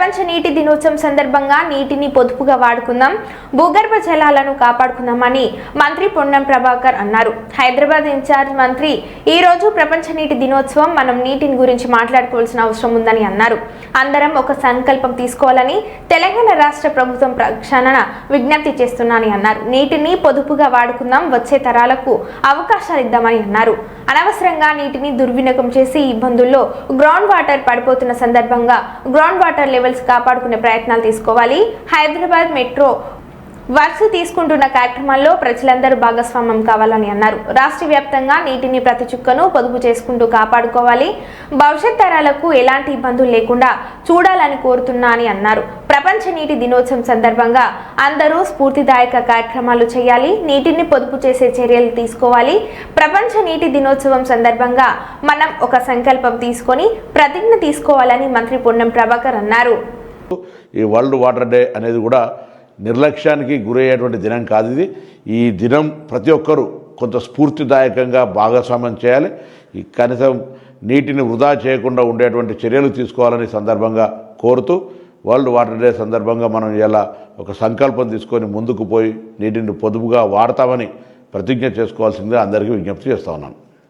ప్రపంచ నీటి దినోత్సవం సందర్భంగా నీటిని పొదుపుగా వాడుకుందాం భూగర్భ జలాలను కాపాడుకుందామని మంత్రి పొన్నం ప్రభాకర్ అన్నారు. హైదరాబాద్ ఇన్ఛార్జ్ మంత్రి ఈ రోజు ప్రపంచ నీటి దినోత్సవం మనం నీటిని గురించి మాట్లాడుకోవాల్సిన అవసరం ఉందని అన్నారు. అందరం ఒక సంకల్పం తీసుకోవాలని తెలంగాణ రాష్ట్ర ప్రభుత్వం ప్రక్షాళన విజ్ఞప్తి చేస్తున్నానని అన్నారు. నీటిని పొదుపుగా వాడుకుందాం వచ్చే తరాలకు అవకాశాలు ఇద్దామని అన్నారు. అనవసరంగా నీటిని దుర్వినియోగం చేసి ఇబ్బందుల్లో గ్రౌండ్ వాటర్ పడిపోతున్న సందర్భంగా గ్రౌండ్ వాటర్ లెవెల్స్ కాపాడుకునే ప్రయత్నాలు తీసుకోవాలి. హైదరాబాద్ మెట్రో వర్క్స్ తీసుకుంటున్న కార్యక్రమాల్లో ప్రజలందరూ భాగస్వామ్యం కావాలని అన్నారు. రాష్ట్ర వ్యాప్తంగా నీటిని ప్రతి చుక్కను పొదుపు చేసుకుంటూ కాపాడుకోవాలి. భవిష్యత్ తరాలకు ఎలాంటి ఇబ్బందులు లేకుండా చూడాలని కోరుతున్నా అని అన్నారు. ప్రపంచ నీటి దినోత్సవం సందర్భంగా అందరూ స్ఫూర్తిదాయక కార్యక్రమాలు చేయాలి నీటిని పొదుపు చేసే చర్యలు తీసుకోవాలి. ప్రపంచ నీటి దినోత్సవం సందర్భంగా మనం ఒక సంకల్పం తీసుకొని ప్రతిజ్ఞ తీసుకోవాలని మంత్రి పొన్నం ప్రభాకర్ అన్నారు. ఈ వరల్డ్ వాటర్ డే అనేది కూడా నిర్లక్ష్యానికి గురయ్యేటువంటి దినం కాదు ఇది. ఈ దినం ప్రతి ఒక్కరూ కొంత స్ఫూర్తిదాయకంగా భాగస్వామ్యం చేయాలి. ఈ కనీసం నీటిని వృధా చేయకుండా ఉండేటువంటి చర్యలు తీసుకోవాలని సందర్భంగా కోరుతూ వరల్డ్ వాటర్ డే సందర్భంగా మనం ఇలా ఒక సంకల్పం తీసుకొని ముందుకు పోయి నీటిని పొదుపుగా వాడతామని ప్రతిజ్ఞ చేసుకోవాల్సిందిగా అందరికీ విజ్ఞప్తి చేస్తా ఉన్నాను.